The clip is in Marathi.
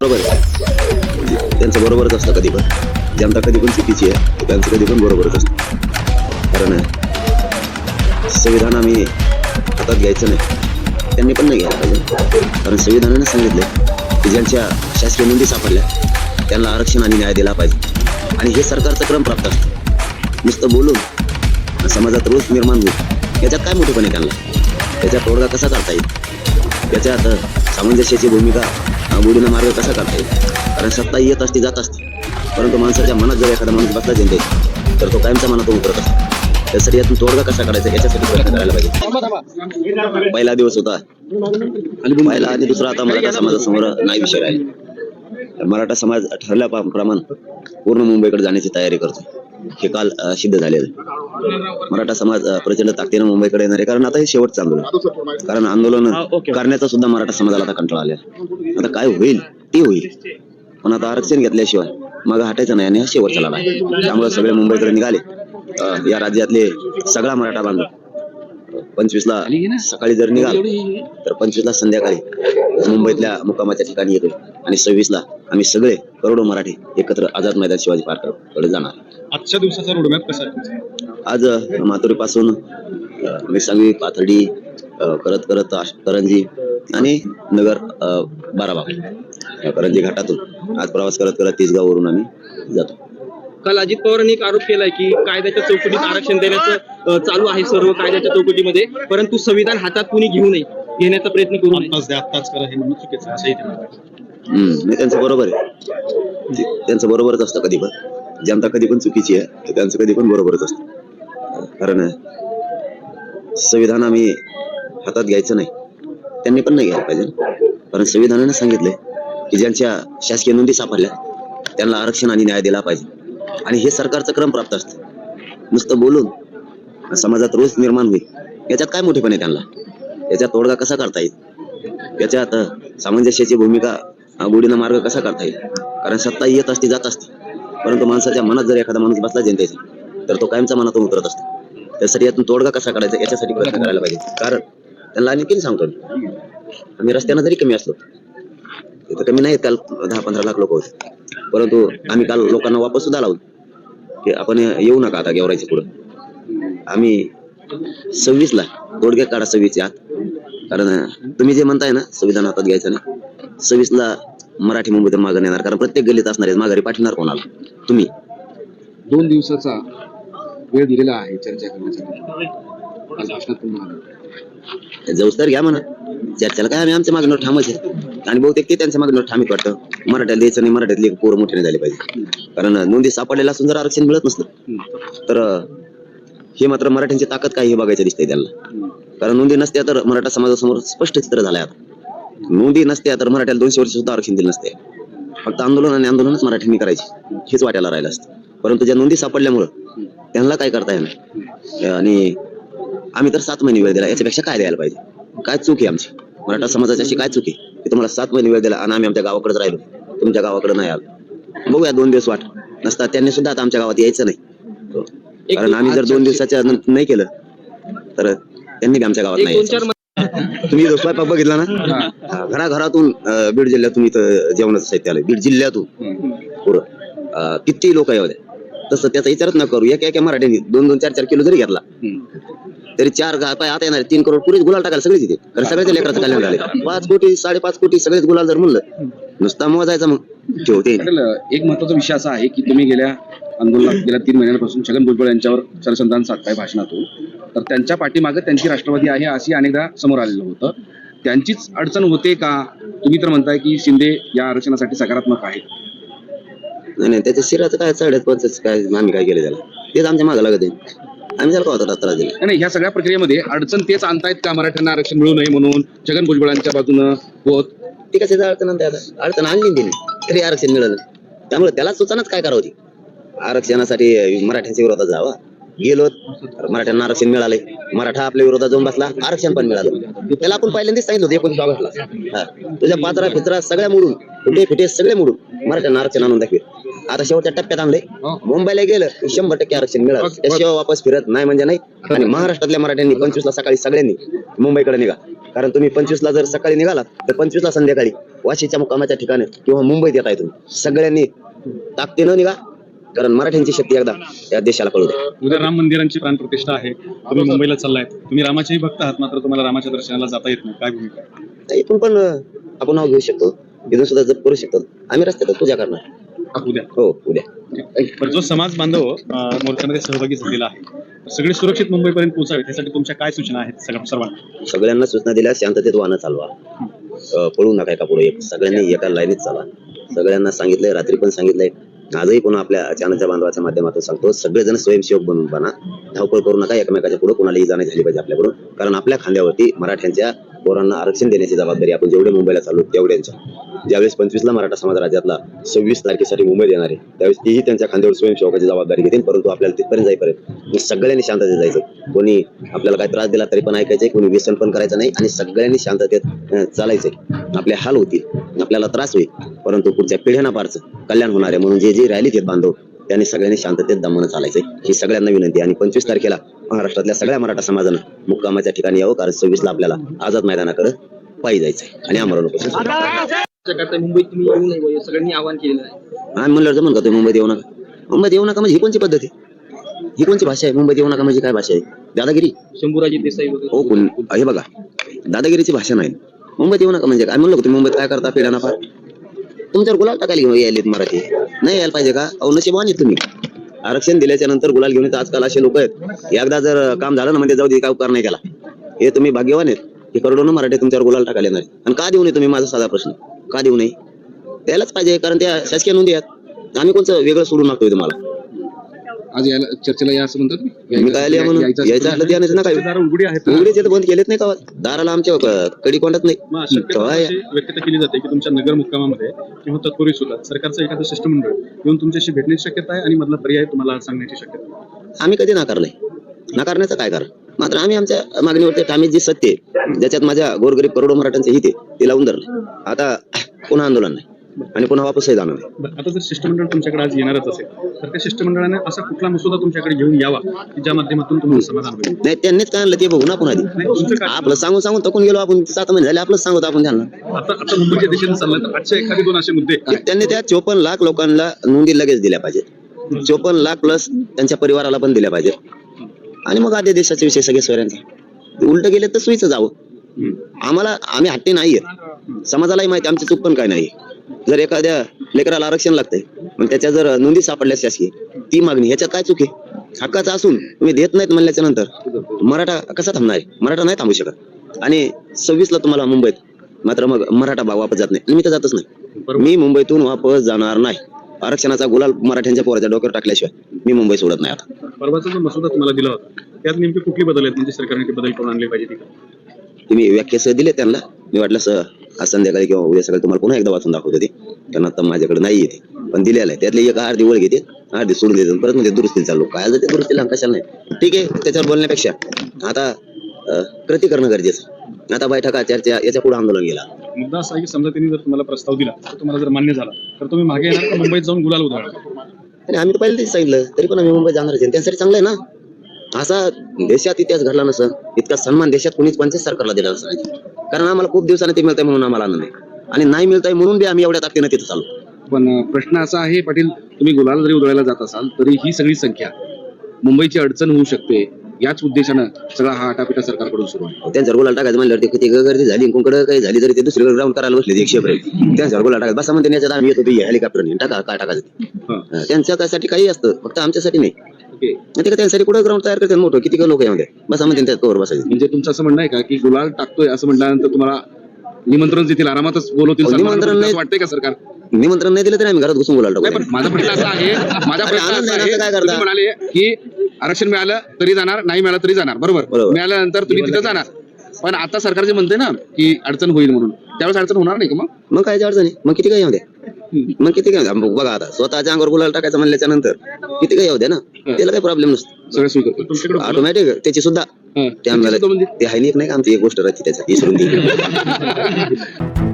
बरोबर आहे. त्यांचं बरोबरच असतं कधी पण. जनता कधी पण चुकीची आहे त्यांचं कधी पण बरोबरच असतं. कारण संविधान आम्ही हातात घ्यायचं नाही. त्यांनी पण नाही घ्यायला पाहिजे. कारण संविधानाने सांगितलं की ज्यांच्या शासकीय नोंदी सापडल्या त्यांना आरक्षण आणि न्याय दिला पाहिजे. आणि हे सरकारचं क्रम प्राप्त असतं. नुसतं बोलून समाजात रोष निर्माण होईल याच्यात काय मोठेपण आहे त्यांना त्याच्यात तोडगा कसा काढता येईल? त्याच्यात सामंजस्याची भूमिका बुडीनं मार्ग कसा काढता येईल? कारण सत्ता येत असते जात असते. परंतु माणसाच्या मनात जर एखादा माणूस बसला जनतेत तर तो कायमच्या मनातून उतरत असतो. त्यासाठी यातून तोडगा कसा काढायचा याच्यासाठी प्रयत्न करायला पाहिजे. पहिला दिवस होता. आणि पहिला आणि दुसरा आता मराठा समाजासमोर नाही विषय राहील. मराठा समाज ठरल्याप्रमाणे पूर्ण मुंबईकडे जाण्याची तयारी करतो हे काल सिद्ध झालेलं आहे. मराठा समाज प्रचंड ताकदीनं मुंबईकडे येणार आहे कारण आता हे शेवटचं आंदोलन आहे. कारण आंदोलन करण्याचा सुद्धा मराठा समाजाला आता कंटाळा आला आहे. आता काय होईल ते होईल पण आता आरक्षण घेतल्याशिवाय मग हटायचं नाही आणि हा शेवटचा लढा आहे त्यामुळे सगळे मुंबईकडे निघाले या राज्यातले सगळा मराठा बांधव पंचवीस ला सकाळी जर निघाल तर पंचवीस ला संध्याकाळी मुंबईतल्या मुक्कामाच्या ठिकाणी येतो आणि सव्वीस ला आम्ही सगळे करोडो मराठी एकत्र आझाद मैदान शिवाजी पार्ककडे जाणार. आजच्या दिवसाचा रोडमॅप कसा आहे? आज माथुरीपासून मिसांगी पाथर्डी अ, करत करत आश- करंजी आणि नगर अ, बाराबाग या करंजी घाटातून आज प्रवास करत करत तिसगाववरून आम्ही जातो. काल अजित पवारांनी एक आरोप केलाय की कायद्याच्या चौकटीत आरक्षण देण्याचं चालू आहे सर्व कायद्याच्या चौकटीमध्ये परंतु संविधान हातात कुणी घेऊ नये घेण्याचा प्रयत्न करू नये. आत्ताच करा हे चुकीचं असंही त्यांचं बरोबर आहे. त्यांचं बरोबरच असतं कधी पण. जनता कधी पण चुकीची आहे तर त्यांचं कधी पण बरोबरच असतं. कारण संविधान आम्ही हातात घ्यायचं नाही. त्यांनी पण नाही घ्यायला पाहिजे. कारण संविधानाने सांगितले की ज्यांच्या शासकीय नोंदी सापडल्या त्यांना आरक्षण आणि न्याय दिला पाहिजे. आणि हे सरकारचं क्रम प्राप्त असतं. नुसतं बोलून समाजात रोज निर्माण होईल. याच्यात काय मोठेपण आहे त्यांना? याच्यात तोडगा कसा करता येईल? याच्यात सामंजस्याची भूमिका गुढीनं मार्ग कसा करता येईल? कारण सत्ता येत असते जात असते. परंतु माणसाच्या मनात जर एखादा माणूस बसला जनतेचा तर तो कायमच्या मनातून उतरत असतो. त्यासाठी यातून तोडगा कसा काढायचा याच्यासाठी प्रयत्न करायला पाहिजे. कारण त्यांना आणखी सांगतो आम्ही रस्त्यानं जरी कमी असलो तिथं कमी नाही काल दहा पंधरा लाख लोक होते. परंतु आम्ही काल लोकांना वापस सुद्धा लावतो की आपण येऊ नका आता गेवरायच्या पुढं. आम्ही सव्वीस ला तोडगे काढा सव्वीसच्या आत कारण तुम्ही जे म्हणताय ना संविधान हातात घ्यायचं नाही सव्वीस ला मराठी मुंबईतून मागं येणार. कारण प्रत्येक गल्लीत असणार आहेत माघारी पाठवणार कोणाला? तुम्ही? दोन दिवसाचा वेळ दिलेला आहे चर्चा करण्यासाठी. काल भाषणात पण म्हणाले. जाऊस तर घ्या म्हणा. चर्चेला काय आम्ही आमच्या मागणं ठामच आहे. आणि बहुतेक ते त्यांच्या मागणं ठामीत वाटतं. मराठ्याला द्यायचं नाही मराठ्यातले पोरं मोठे नाही झाले पाहिजे. कारण नोंदी सापडलेला असून जर आरक्षण मिळत नसलं तर हे मात्र मराठ्यांची ताकद काय हे बघायचं दिसतंय त्यांना. कारण नोंदी नसत्या तर मराठा समाजासमोर स्पष्ट चित्र झालंय आता. नोंदी नसत्या तर मराठ्याला दोनशे वर्ष सुद्धा आरक्षण दिलं नसते फक्त आंदोलन आणि आंदोलनच मराठ्यांनी करायचे. हेच वाटायला राहिलं असतं. परंतु ज्या नोंदी सापडल्यामुळं त्यांना काय करता येणार? आणि आम्ही तर सात महिने वेळ दिला याच्यापेक्षा काय द्यायला पाहिजे? काय चूक आहे आमची? मराठा समाजाची अशी काय चूक आहे? की तुम्हाला सात महिने वेळ दिला आणि आम्ही आमच्या गावाकडेच राहिलो. तुमच्या गावाकडे नाही आलो. बघूया दोन दिवस वाट. नसता त्यांनी सुद्धा आता आमच्या गावात यायचं नाही. कारण आम्ही जर दोन दिवसाच्या नाही केलं तर त्यांनी बी आमच्या गावात नाही तुम्ही जो स्वयंपाक बघितला ना घराघरातून बीड जिल्ह्यातून इथं जेवणाचं साहित्य आलं बीड जिल्ह्यातून. पुरं. किती लोक येऊ द्या तसं त्याचा विचारच न करू. एका एका मराठ्यांनी. दोन दोन चार चार किलो जरी घेतला तरी चार पाय. आता येणार तीन करोड पुरेच गुलाल टाकायला सगळेच येते कारण सगळ्याच्या लेकराचं कल्याण झाले पाच कोटी साडेपाच कोटी सगळेच गुलाल जर म्हणलं नुसता मोजायचा मग. ठेवते. एक महत्त्वाचा विषय असा आहे की तुम्ही गेल्या आंदोलनात गेल्या तीन महिन्यांपासून छगन भुजबळ यांच्यावर सरसंधान साधताय भाषणातून. तर त्यांच्या पाठीमागे त्यांची राष्ट्रवादी आहे अशी अनेकदा समोर आलेलं होतं. त्यांचीच अडचण होते का? तुम्ही तर म्हणताय की शिंदे या आरक्षणासाठी सकारात्मक आहे नाही नाही त्याच्या शिराचं काय चढत पंच काय आम्ही काय केलं त्याला? तेच आमच्या मागं लागत आहे. आम्ही त्याला होता त्रास दिला. नाही, ह्या सगळ्या प्रक्रियेमध्ये अडचण तेच आणतायत का मराठ्यांना आरक्षण मिळू नये म्हणून? छगन भुजबळांच्या बाजूनं होत ती कशाची अडचण आणते आता? अडचण आणली तिने तरी आरक्षण मिळालं. त्यामुळे त्याला सुचनाच काय करावं ती? आरक्षणासाठी मराठ्यांच्या विरोधात जावा. गेलो तर मराठ्यांना आरक्षण मिळाले मराठा आपल्या विरोधात जाऊन बसला आरक्षण पण मिळालं. त्याला आपण पहिल्यांदाच सांगितलं होतं एकोणीस ऑगस्टला. हा. तुझ्या पात्रा फित्रा सगळ्या मोडून कुठे फिटे सगळे मोडून मराठ्यांना आरक्षण आणून दाखवे आता शेवटच्या टप्प्यात आणले मुंबईला गेलं की शंभर टक्के आरक्षण मिळालं. त्याशिवाय वापस फिरत नाही म्हणजे नाही. आणि महाराष्ट्रातल्या मराठ्यांनी पंचवीसला सकाळी सगळ्यांनी मुंबईकडे निघा. कारण तुम्ही पंचवीसला जर सकाळी निघालात तर पंचवीसला संध्याकाळी वाशीच्या मुक्कामाच्या ठिकाणी किंवा मुंबईत येत आहे तुम्ही. सगळ्यांनी ताकदीनं निघा. कारण मराठ्यांची शक्ती एकदा या देशाला कळू द्या. उद्या राम मंदिरांची प्राणप्रतिष्ठा आहे. तुम्ही मुंबईला चाललाय. तुम्ही रामाचेही भक्त आहात मात्र तुम्हाला रामाच्या दर्शनाला जाता येत नाही. काय भूमिका इथून पण आपण नाव घेऊ शकतो. इथून सुद्धा जप करू शकतो. आम्ही रस्त्यात पूजा करणार. उद्या. हो उद्या. जो समाज बांधव मोर्चामध्ये सहभागी झालेला आहे सगळे सुरक्षित मुंबईपर्यंत पोहोचावे त्यासाठी तुमच्या काय सूचना आहेत सगळ्या सर्वांना? सगळ्यांना सूचना दिल्या शांततेत वाहनं चालवा. पळू नका एका पुढे सगळ्यांनी एका लाईनीत चाला. सगळ्यांना सांगितलंय रात्री पण सांगितलंय आजही पुन्हा आपल्या चॅनलच्या बांधवाच्या माध्यमातून सांगतो सगळेजण स्वयंसेवक बनून बना. धावपळ करू नका एकमेकाच्या पुढे कोणालाही जाणे झाली पाहिजे आपल्याकडून. कारण आपल्या खांद्यावरती मराठ्यांच्या पोरांना आरक्षण देण्याची जबाबदारी आपण जेवढे मुंबईला चालू तेवढ्यांच्या. ज्यावेळेस पंचवीसला मराठा समाज राज्यातला सव्वीस तारखेसाठी मुंबईत येणार आहे त्यावेळेस तेही त्यांच्या खांद्यावर स्वयंसेवकाची जबाबदारी घेतील परंतु आपल्याला तिथपर्यंत जाईपर्यंत. म्हणजे सगळ्यांनी शांततेत जायचं. कोणी आपल्याला काय त्रास दिला तरी पण ऐकायचं कोणी व्यसन पण करायचं नाही आणि सगळ्यांनी शांततेत चालायचे चालायचंय आपले हाल होतील आपल्याला त्रास होईल परंतु पुढच्या पिढ्यांना फारच कल्याण होणार आहे म्हणून जे जे रॅली घेत बांधव त्यांनी सगळ्यांनी शांततेत दमानं चालायचंय. ही सगळ्यांना विनंती आणि पंचवीस तारखेला महाराष्ट्रातल्या सगळ्या मराठा समाजानं मुक्कामाच्या ठिकाणी यावं कारण सव्वीसला आपल्याला आझाद मैदानाकडे पायी जायचंय. आणि आमरण करता मुंबईत तुम्ही येऊ नये बुवा, सगळ्यांनी आवाहन केलेलं आहे? आम्ही म्हणलं जमून का तुम्ही मुंबईत येऊ नका? मुंबईत येऊ नका म्हणजे ही कोणची पद्धत आहे? ही कोणची भाषा आहे? मुंबईत येऊ नका म्हणजे काय भाषा आहे? दादागिरी? शंभूराजे देसाई वगैरे. हो कोण? हे बघा दादागिरीची भाषा नाही. मुंबईत येऊ नका म्हणजे काय? म्हणलं तुम्ही मुंबईत काय करता? पिढ्याना फार तुमच्यावर गुलाल टाकायला घेऊन यायलेत मराठी नाही यायला पाहिजे का? अहो नशिबान तुम्ही. आरक्षण दिल्याच्या नंतर गुलाल घेऊन येतात आजकाल असे लोक आहेत. एकदा जर काम झालं ना म्हणजे जाऊ दे काय उपकार नाही केला हे तुम्ही भाग्यवान आहेत. हे करोडोनं मराठी तुमच्यावर गुलाल टाकायला येणार. आणि का देऊ नये तुम्ही माझा साधा प्रश्न. का देऊ नये? द्यायलाच पाहिजे कारण त्या शासकीय नोंदी आहेत. आम्ही कोणचं वेगळं सोडून मागतोय तुम्हाला? आज याला चर्चेला या असं म्हणतात काय आले म्हणून? यायचं असलं द्या नाही ना काय? उघडी आहेत? उघडीचे तर बंद केलेत नाही का? दाराला आमच्या क- कडी कोंडात नाही. मग शक्यता तेव्हा या- अशी व्यक्तता केली जाते की तुमच्या नगर मुक्कामामध्ये किंवा तत्पूर्वी सुद्धा सरकारचं एखादं शिष्टमंडळ येऊन तुमच्याशी भेटण्याची शक्यता आहे आणि मधला पर्याय तुम्हाला सांगण्याची शक्यता आहे. आम्ही कधी नाकारलंय? नाकारण्याचं काय कारण? मात्र आम्ही आमच्या मागणीवरती ठामीत जी सत्य ज्याच्यात माझ्या गोरगरीब करोडो मराठ्यांचं हित आहे ते लावून धरलं. आता पुन्हा आंदोलन नाही आणि पुन्हा वापसही जाणार नाही. आता जर शिष्टमंडळ तुमच्याकडे आज येणारच असेल तर त्या शिष्टमंडळाने असा कुठला मसुदा तुमच्याकडे घेऊन यावा की ज्या माध्यमातून तुम्हाला समाधान होईल? नाही त्यांनीच काय आणलं ते बघू ना पुन्हा आधी. आपलं सांगून सांगून तकून गेलो आपण सात महिने झाले आपलंच सांगतो आपण त्यांना. आता आता मुंबईच्या दिशेने चाललं तर आजच्या एखादी दोन असे मुद्दे त्यांनी त्या चोपन्न लाख लोकांना नोंदी लगेच दिल्या पाहिजेत. चोपन्न लाख प्लस त्यांच्या परिवाराला पण दिल्या पाहिजेत. आणि मग आधी देशाचे विषय सगळे सोयऱ्यांचा उलट गेले तर सुईचं जावं. आम्हाला आम्ही हट्टी नाहीये. समाजालाही माहिती आमची चूक पण काय नाही जर एखाद्या लेकराला आरक्षण लागतंय मग त्याच्या जर नोंदी सापडल्या शासकीय ती मागणी ह्याच्यात काय चूक आहे? हक्काचं असून तुम्ही देत नाहीत म्हणल्याच्या नंतर मराठा कसा थांबणार आहे? मराठा नाही थांबू शकत. आणि सव्वीसला तुम्हाला मुंबईत मात्र मग मराठा भाग वापस जात नाही. मी तर जातच नाही. मी मुंबईतून वापस जाणार नाही. आरक्षणाचा गुलाल मराठ्यांच्या पोराच्या डोक्यावर टाकल्याशिवाय मी मुंबई सोडत नाही आता. परवाचा जो मसुदा तुम्हाला दिला होता त्यात नेमके कुठली बदल आहेत? म्हणजे सरकारने ते बदल करून आणले पाहिजे ती? तुम्ही व्याख्यासह दिले त्यांना. मी वाटलं सर आज संध्याकाळी किंवा उद्या सकाळी तुम्हाला पुन्हा एकदा वाचून दाखवतो ते. कारण आता माझ्याकडे नाही येते. पण दिलेलं आहे. त्यातली एक अर्धी ओळ घेते अर्धी सोडून देते परत म्हणजे दुरुस्तीला चाललो काय झालं ते दुरुस्तीला कशाला नाही? ठीक आहे त्याच्यावर बोलण्यापेक्षा. आता कृती करणं गरजेचं. आहे. आता बैठका चर्चा याच्यापुढे आंदोलन गेला. मुद्दा असा आहे की समजा त्यांनी जर तुम्हाला प्रस्ताव दिला तर तुम्हाला जर मान्य झाला तर तुम्ही मागे येणार मुंबईत जाऊन गुलाल उधळणार? आणि आम्ही तर पहिले तेच सांगितलं तरी पण आम्ही मुंबई जाणारच आहे. त्यांच्यासाठी चांगलं आहे ना? असा देशात इतिहास घडला नसं इतका सन्मान देशात कोणीच पंचायत सरकारला दिला नसं कारण आम्हाला खूप दिवसाने ते मिळतंय म्हणून आम्हाला आनंद आहे. आणि नाही मिळतंय म्हणून बी आम्ही एवढ्या ताकदीनं तिथं चालू पण प्रश्न असा आहे पाटील तुम्ही गुलाल जरी उधळायला जात असाल तरी ही सगळी संख्या मुंबईची अडचण होऊ शकते. याच उद्देशानं सगळा हा आटापिटा सरकारकडून सुरू आहे. त्यांच्यावर गुलाल टाकायचं म्हणल्यावर ते किती गर्दी झाली कोणकडे काही झाली तरी ते दुसरीकडे ग्राउंड करायला बसले एकशे पर्यंत. त्यांच्यावर गुलाल टाकायचं बसा म्हणते याच्यात आम्ही येतो ते हेलिकॉप्टरने टाका काय टाकायचं ते. अं, त्यांच्यासाठी काही असतं फक्त आमच्यासाठी नाही. ते कुठं ग्राउंड तयार करतात? मोठं किती लोक यामध्ये बसा म्हणते त्यात कवर बसायचं. म्हणजे तुमचं असं म्हणणं आहे का की गुलाल टाकतोय असं म्हटल्यानंतर तुम्हाला निमंत्रण देतील आरामातच बोलवतील हो, निमंत्रण वाटतंय का सरकार? निमंत्रण नाही दिलं तरी आम्ही घरात घुसून गुलाल टाकू. माझा प्रश्न असा आहे माझा प्रश्न काय करता? म्हणाले की आरक्षण मिळालं तरी जाणार नाही मिळालं तरी जाणार. बरोबर. मिळाल्यानंतर तुम्ही तिथं जाणार. पण आता सरकार जे म्हणते ना की अडचण होईल म्हणून त्यावेळेस अडचण होणार नाही का मग? मग काय अडचणी मग किती काय येऊ द्या मग किती काय बघा आता स्वतःच्या अंगावर गुलाल टाकायचं म्हणल्याच्या नंतर किती काय येऊ द्या ना? त्याला काही प्रॉब्लेम नसतो. ऑटोमॅटिक त्याची सुद्धा. म्हणजे? ते हायनिक नाही का आमची एक गोष्ट राहते त्याच्यात विसरून